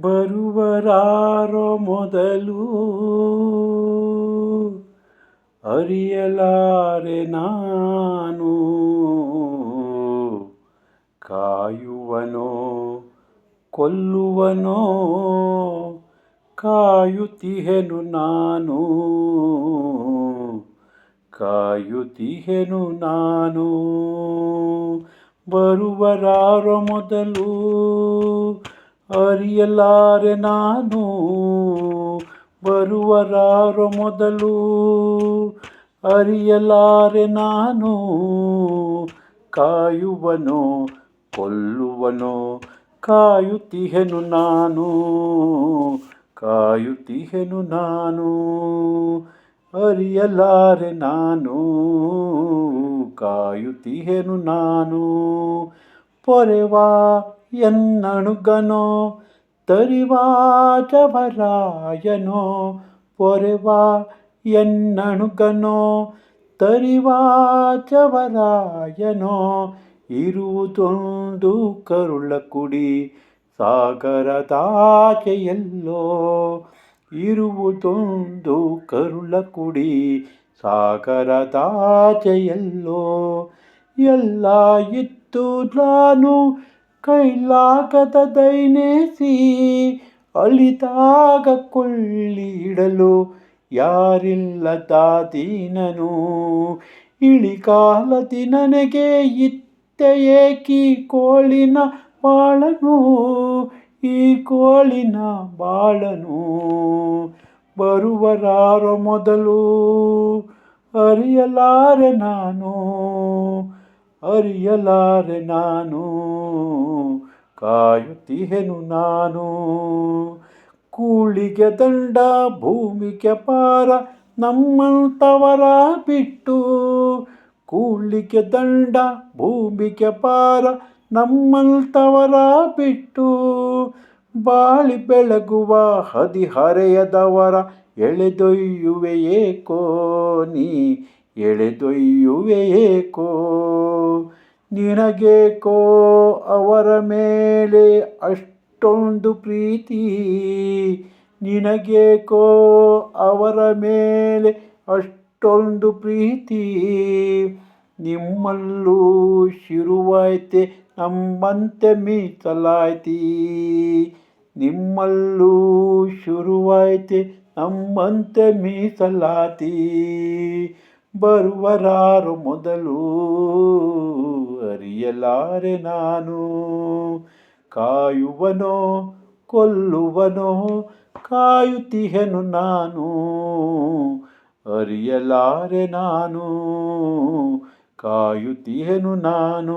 ಬರುವರಾರೋ ಮೊದಲು ಅರಿಯಲಾರೆ ನಾನು. ಕಾಯುವನೋ ಕೊಲ್ಲುವನೋ ಕಾಯುತ್ತಿಹೆನು ನಾನು. ಕಾಯುತ್ತಿಹೆನು ನಾನು. ಬರುವರಾರೋ ಮೊದಲು ಅರಿಯಲಾರೆ ನಾನು, ಬರುವರಾರೋ ಮೊದಲು. ಅರಿಯಲಾರೆ ನಾನು, ಕಾಯುವನೋ, ಕೊಲ್ಲುವನೋ, ಕಾಯುತ್ತಿಹೆನು ನಾನು ಕಾಯುತ್ತಿಹೆನು ನಾನು. ಅರಿಯಲಾರೆ ನಾನು, ಕಾಯುತ್ತಿಹೆನು ನಾನು. ಪೊರೆವಾ ಎನ್ನಣುಗನೋ ತರಿವಾಚವರಾಯನೋ ಪೊರೆವಾ ಎನ್ನಣುಗನೋ ತರಿವಾಚವರಾಯನೋ ಇರುವುದೊಂದು ಕರುಳ ಕುಡಿ ಸಾಗರದಾಚೆಯಲ್ಲೋ ಇರುವುದೊಂದು ಕರುಳ ಕುಡಿ ಸಾಗರದಾಚೆಯಲ್ಲೋ ಎಲ್ಲ ಇತ್ತು ನಾನು ಕೈಲಾಗದ ದೈನೇಸಿ ಅಳಿದಾಗ ಕೊಳ್ಳಿಡಲು ಯಾರಿಲ್ಲದ ದೀನನು. ಇಳಿಕಾಲದಿ ನನಗೆ ಇತ್ತೆಯೇ ಏಕಿ ಕೋಳಿನ ಬಾಳನು, ಈ ಕೋಳಿನ ಬಾಳನು. ಬರುವರಾರೋ ಮೊದಲು ಅರಿಯಲಾರೆ ನಾನು. ಅರಿಯಲಾರೆ ನಾನು, ಕಾಯುತ್ತಿಹೆನು ನಾನು. ಕೂಳಿಗೆ ದಂಡ, ಭೂಮಿಗೆ ಪಾರ, ನಮ್ಮಂತವರ ಬಿಟ್ಟು ಕೂಳಿಗೆ ದಂಡ, ಭೂಮಿಗೆ ಪಾರ, ನಮ್ಮಂತವರ ಬಿಟ್ಟು ಬಾಳಿ ಬೆಳಗುವ ಹದಿಹರೆಯದವರ ಎಳೆದೊಯ್ಯುವೆ ಕೋನಿ ಎಳೆದೊಯ್ಯುವೆ ಏಕೋ ನಿನಗೇಕೋ? ಅವರ ಮೇಲೆ ಅಷ್ಟೊಂದು ಪ್ರೀತಿ. ನಿನಗೇಕೋ? ಅವರ ಮೇಲೆ ಅಷ್ಟೊಂದು ಪ್ರೀತಿ. ನಿಮ್ಮಲ್ಲೂ ಶಿರುವಾಯ್ತೆ, ನಮ್ಮಂತೆ ಮೀಸಲಾಯ್ತಿ. ನಿಮ್ಮಲ್ಲೂ ಶುರುವಾಯ್ತೆ, ನಮ್ಮಂತೆ ಮೀಸಲಾತಿ. ಬರುವರಾರು ಮೊದಲು ಅರಿಯಲಾರೆ ನಾನು. ಕಾಯುವನೋ, ಕೊಲ್ಲುವನೋ, ಕಾಯುತ್ತಿಹೆನು ನಾನು. ಅರಿಯಲಾರೆ ನಾನು, ಕಾಯುತ್ತಿಹೆನು ನಾನು.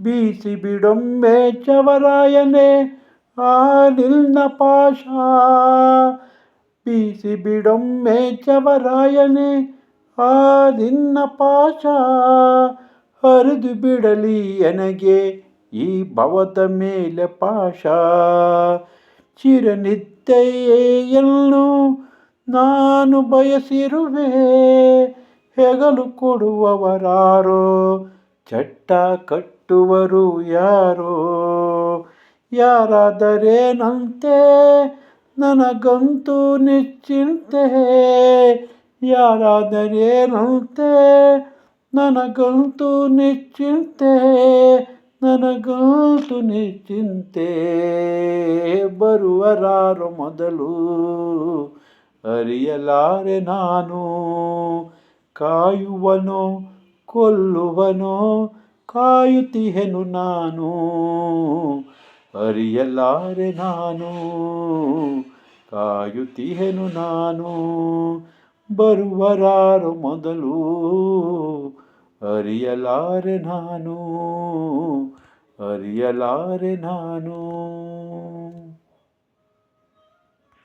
ಬೀಸಿ ಬಿಡೊಮ್ಮೆ ಚವರಾಯನೆ, ಆ ನಿಲ್ನ ಪಾಶ ಬೀಸಿ ಬಿಡೊಮ್ಮೆ ಚವರಾಯನೆ ಆ ನಿನ್ನ ಪಾಶ ಹರಿದು ಬಿಡಲಿ ಎನಗೆ ಈ ಭವದ ಮೇಲೆ ಪಾಶ. ಚಿರನಿದ್ದೆಯನ್ನು ನಾನು ಬಯಸಿರುವೆ, ಹೆಗಲು ಕೊಡುವವರಾರೋ, ಚಟ್ಟ ಕಟ್ಟುವರು ಯಾರೋ? ಯಾರಾದರೇನಂತೆ ನನಗಂತೂ ನಿಶ್ಚಿಂತೆ ಯಾರಾದರೇನಂತೆ ನನಗಂತೂ ನಿಶ್ಚಿಂತೆ ನನಗಂತೂ ನಿಶ್ಚಿಂತೆ ಬರುವರಾರು ಮೊದಲು ಅರಿಯಲಾರೆ ನಾನು, ಕಾಯುವನೋ, ಕೊಲ್ಲುವನೋ, ಕಾಯುತ್ತಿಹೆನು ನಾನು. ಅರಿಯಲಾರೆ ನಾನು, ಕಾಯುತ್ತಿಹೆನು ನಾನು. ಬರುವರಾರು ಮೊದಲು ಅರಿಯಲಾರೆ ನಾನು ಅರಿಯಲಾರೆ ನಾನು.